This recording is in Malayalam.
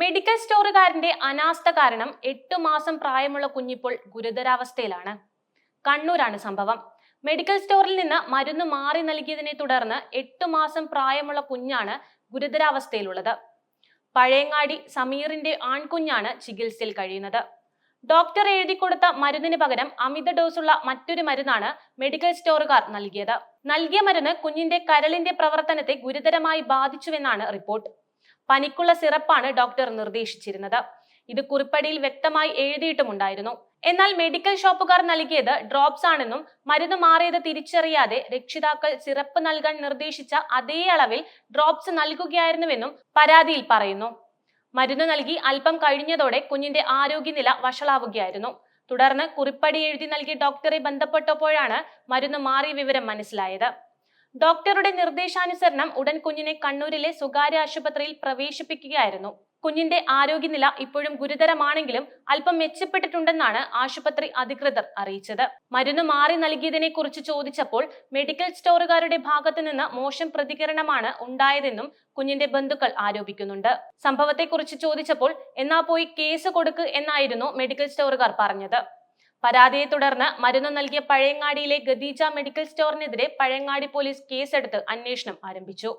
മെഡിക്കൽ സ്റ്റോറുകാരന്റെ അനാസ്ഥ കാരണം എട്ട് മാസം പ്രായമുള്ള കുഞ്ഞിപ്പോൾ ഗുരുതരാവസ്ഥയിലാണ്. കണ്ണൂരാണ് സംഭവം. മെഡിക്കൽ സ്റ്റോറിൽ നിന്ന് മരുന്ന് മാറി നൽകിയതിനെ തുടർന്ന് എട്ട് മാസം പ്രായമുള്ള കുഞ്ഞാണ് ഗുരുതരാവസ്ഥയിലുള്ളത്. പഴയങ്ങാടി സമീറിന്റെ ആൺകുഞ്ഞാണ് ചികിത്സയിൽ കഴിയുന്നത്. ഡോക്ടർ എഴുതി കൊടുത്ത മരുന്നിന് പകരം അമിത ഡോസുള്ള മറ്റൊരു മരുന്നാണ് മെഡിക്കൽ സ്റ്റോറുകാർ നൽകിയത്. നൽകിയ മരുന്ന് കുഞ്ഞിന്റെ കരളിന്റെ പ്രവർത്തനത്തെ ഗുരുതരമായി ബാധിച്ചുവെന്നാണ് റിപ്പോർട്ട് പനിക്കുള്ള സിറപ്പാണ് ഡോക്ടർ നിർദ്ദേശിച്ചിരുന്നത്. ഇത് കുറിപ്പടിയിൽ വ്യക്തമായി എഴുതിയിട്ടുമുണ്ടായിരുന്നു. എന്നാൽ മെഡിക്കൽ ഷോപ്പുകാർ നൽകിയത് ഡ്രോപ്സ് ആണെന്നും മരുന്ന് മാറിയത് തിരിച്ചറിയാതെ രക്ഷിതാക്കൾ സിറപ്പ് നൽകാൻ നിർദ്ദേശിച്ച അതേ അളവിൽ ഡ്രോപ്സ് നൽകുകയായിരുന്നുവെന്നും പരാതിയിൽ പറയുന്നു. മരുന്ന് നൽകി അല്പം കഴിഞ്ഞതോടെ കുഞ്ഞിന്റെ ആരോഗ്യനില വഷളാവുകയായിരുന്നു. തുടർന്ന് കുറിപ്പടി എഴുതി നൽകി ഡോക്ടറെ ബന്ധപ്പെട്ടപ്പോഴാണ് മരുന്ന് മാറിയ വിവരം മനസ്സിലായത്. ഡോക്ടറുടെ നിർദ്ദേശാനുസരണം ഉടൻ കുഞ്ഞിനെ കണ്ണൂരിലെ സ്വകാര്യ ആശുപത്രിയിൽ പ്രവേശിപ്പിക്കുകയായിരുന്നു. കുഞ്ഞിന്റെ ആരോഗ്യനില ഇപ്പോഴും ഗുരുതരമാണെങ്കിലും അല്പം മെച്ചപ്പെട്ടിട്ടുണ്ടെന്നാണ് ആശുപത്രി അധികൃതർ അറിയിച്ചത്. മരുന്ന് മാറി നൽകിയതിനെ കുറിച്ച് ചോദിച്ചപ്പോൾ മെഡിക്കൽ സ്റ്റോറുകാരുടെ ഭാഗത്തു നിന്ന് മോശം പ്രതികരണമാണ് ഉണ്ടായതെന്നും കുഞ്ഞിന്റെ ബന്ധുക്കൾ ആരോപിക്കുന്നുണ്ട്. സംഭവത്തെക്കുറിച്ച് ചോദിച്ചപ്പോൾ എന്നാ പോയി കേസ് കൊടുക്ക് എന്നായിരുന്നു മെഡിക്കൽ സ്റ്റോറുകാർ പറഞ്ഞത്. പരാതിയെ തുടർന്ന് മരുന്ന് നൽകിയ പഴയങ്ങാടിയിലെ ഗദീജ മെഡിക്കൽ സ്റ്റോറിനെതിരെ പഴയങ്ങാടി പോലീസ് കേസെടുത്ത് അന്വേഷണം ആരംഭിച്ചു.